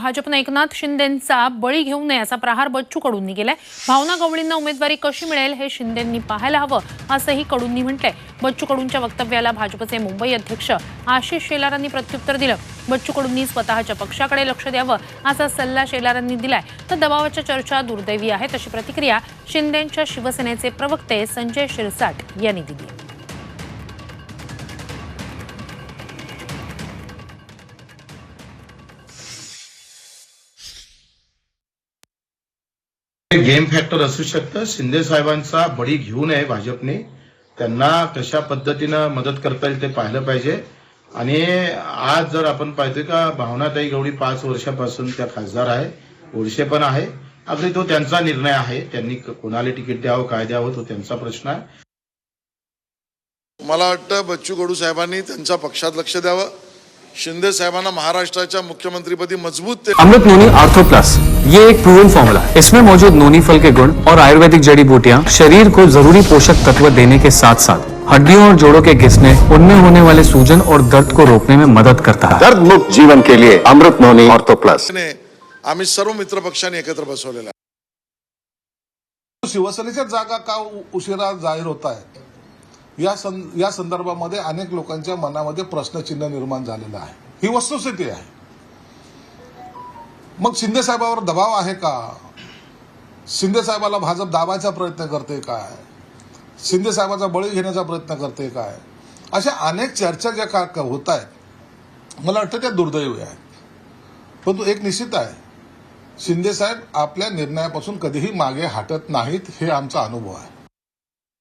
भाजपनं एकनाथ शिंदेंचा बळी घेऊ नये असा प्रहार बच्चू कडूंनी केलाय भावना गवळींना उमेदवारी कशी मिळेल हे शिंदेंनी पाहायला हवं असंही कडूंनी म्हटलंय. बच्चू कडूंच्या वक्तव्याला भाजपचे मुंबई अध्यक्ष आशिष शेलारांनी प्रत्युत्तर दिलं. बच्चू कडूंनी स्वतःच्या पक्षाकडे लक्ष द्यावं असा सल्ला शेलारांनी दिलाय. तर दबावाच्या चर्चा दुर्दैवी आहेत अशी प्रतिक्रिया शिंदेंच्या शिवसेनेचे प्रवक्ते संजय शिरसाट यांनी दिली गेम फॅक्टर असू शकतं. शिंदे साहेबांचा बळी घेऊ नये भाजपने. त्यांना कशा पद्धतीनं मदत करता येईल ते पाहिलं पाहिजे. आणि आज जर आपण पाहतोय का भावनाताई गवडी पाच वर्षापासून त्या खासदार आहे. ओळशे पण आहे. अगदी तो त्यांचा निर्णय आहे. त्यांनी कोणाला तिकीट द्यावं काय द्यावं तो त्यांचा प्रश्न आहे. मला वाटतं बच्चू कडू साहेबांनी त्यांच्या पक्षात लक्ष द्यावं. शिंदे साहेबांना महाराष्ट्राच्या मुख्यमंत्रीपदी मजबूत ते अमृत नोनी आर्थो प्लस ये एक प्रूवन फॉर्मूला है। इसमें मौजूद नोनी फल के गुण और आयुर्वेदिक जड़ी बूटियाँ शरीर को जरूरी पोषक तत्व देने के साथ साथ हड्डियों और जोड़ों के घिसने उनमें होने वाले सूजन और दर्द को रोकने में मदद करता है। दर्द मुक्त जीवन के लिए अमृत नोनी ऑर्थो प्लस ने आम्ही सर्व मित्र पक्षांनी एकत्र बसवलेला आहे. शिवसेनेच्या जागा का उशिरा जाहीर होत आहेत? या सं या संदर्भामध्ये अनेक लोकांच्या मनामध्ये प्रश्नचिन्ह निर्माण झालेलं आहे. ही वस्तुस्थिती आहे. मग शिंदे साहेबावर दबाव आहे का? शिंदे साहेबाला भाजप दाबायचा प्रयत्न करते काय? शिंदे साहेबाचा बळी घेण्याचा प्रयत्न करते काय? अशा अनेक चर्चा ज्या का का होत आहेत मला वाटतं त्या दुर्दैवी आहेत. परंतु एक निश्चित आहे शिंदे साहेब आपल्या निर्णयापासून कधीही मागे हटत नाहीत हे आमचा अनुभव आहे.